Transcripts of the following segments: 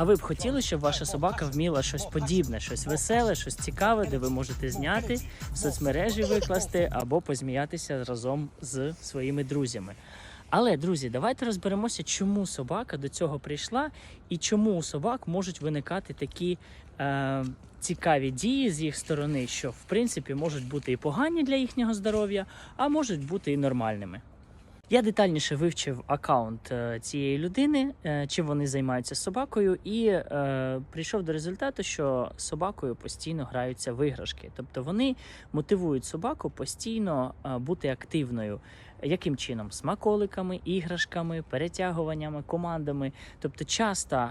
А ви б хотіли, щоб ваша собака вміла щось подібне, щось веселе, щось цікаве, де ви можете зняти в соцмережі викласти або позміятися разом з своїми друзями. Але, друзі, давайте розберемося, чому собака до цього прийшла і чому у собак можуть виникати такі е, цікаві дії з їх сторони, що в принципі можуть бути і погані для їхнього здоров'я, а можуть бути і нормальними. Я детальніше вивчив аккаунт е, цієї людини, чи чим вони займаються собакою, і е, прийшов до результату, що собакою постійно граються виграшки. Тобто вони мотивують собаку постійно е, бути активною. Яким чином? Смаколиками, іграшками, перетягуваннями, командами. Тобто, часто,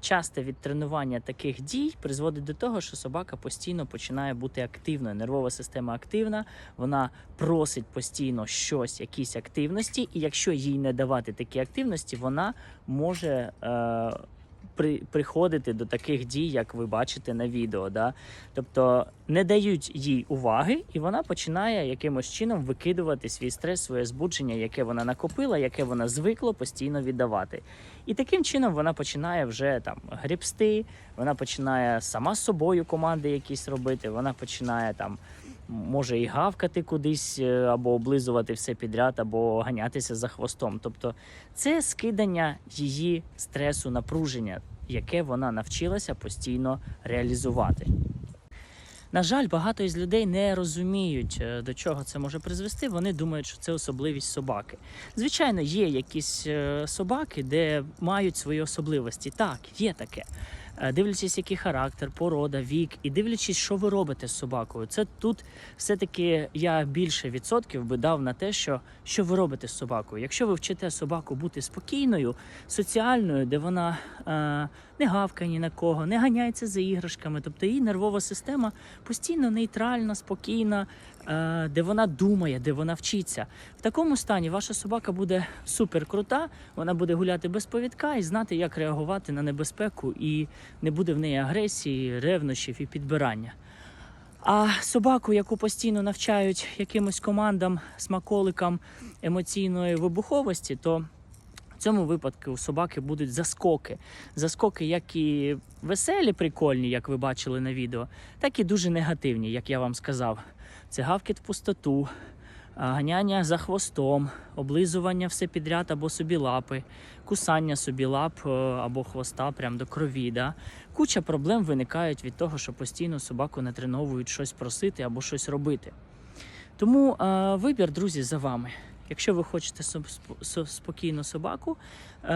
часте відтренування таких дій призводить до того, що собака постійно починає бути активною. Нервова система активна, вона просить постійно щось, якісь активності, і якщо їй не давати такі активності, вона може. Е- при, приходити до таких дій, як ви бачите на відео. Да? Тобто не дають їй уваги, і вона починає якимось чином викидувати свій стрес, своє збудження, яке вона накопила, яке вона звикла постійно віддавати. І таким чином вона починає вже там грібсти, вона починає сама з собою команди якісь робити, вона починає там. Може і гавкати кудись, е, або облизувати все підряд, або ганятися за хвостом. Тобто це скидання її стресу, напруження, яке вона навчилася постійно реалізувати. На жаль, багато із людей не розуміють, е, до чого це може призвести. Вони думають, що це особливість собаки. Звичайно, є якісь е, собаки, де мають свої особливості. Так, є таке. Е, Дивлячись, який характер, порода, вік, і дивлячись, що ви робите з собакою. Це тут все-таки я більше відсотків би дав на те, що, що ви робите з собакою. Якщо ви вчите собаку бути спокійною, соціальною, де вона е, не гавкає ні на кого, не ганяється за іграшками, тобто її нервова система постійно нейтральна, спокійна, е, де вона думає, де вона вчиться. В такому стані ваша собака буде супер крута, вона буде гуляти без повідка і знати, як реагувати на небезпеку, і не буде в неї агресії, ревнощів і підбирання. А собаку, яку постійно навчають якимось командам, смаколикам емоційної вибуховості, то в цьому випадку у собаки будуть заскоки. Заскоки, як і веселі, прикольні, як ви бачили на відео, так і дуже негативні, як я вам сказав. Це гавкіт в пустоту, ганяння за хвостом, облизування все підряд або собі лапи, кусання собі лап е, або хвоста прям до крові. Да? Куча проблем виникають від того, що постійно собаку натреновують щось просити або щось робити. Тому е, вибір, друзі, за вами. Якщо ви хочете спокійну собаку, е,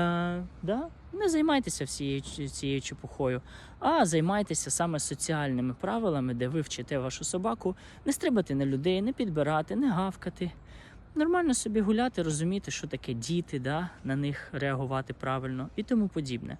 да, не займайтеся всією цією чепухою, а займайтеся саме соціальними правилами, де ви вчите вашу собаку не стрибати на людей, не підбирати, не гавкати. Нормально собі гуляти, розуміти, що таке діти, да, на них реагувати правильно і тому подібне.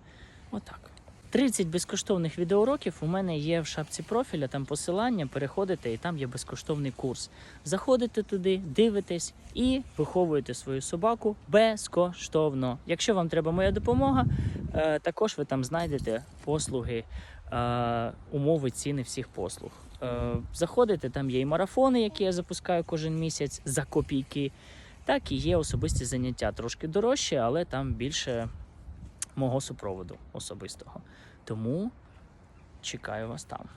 Отак. 30 безкоштовних відеоуроків у мене є в шапці профіля, там посилання, переходите і там є безкоштовний курс. Заходите туди, дивитесь і виховуєте свою собаку безкоштовно. Якщо вам треба моя допомога, е, також ви там знайдете послуги, е, умови ціни всіх послуг. Е, Заходите, там є і марафони, які я запускаю кожен місяць за копійки. Так і є особисті заняття трошки дорожче, але там більше мого супроводу особистого. Тому чекаю вас там.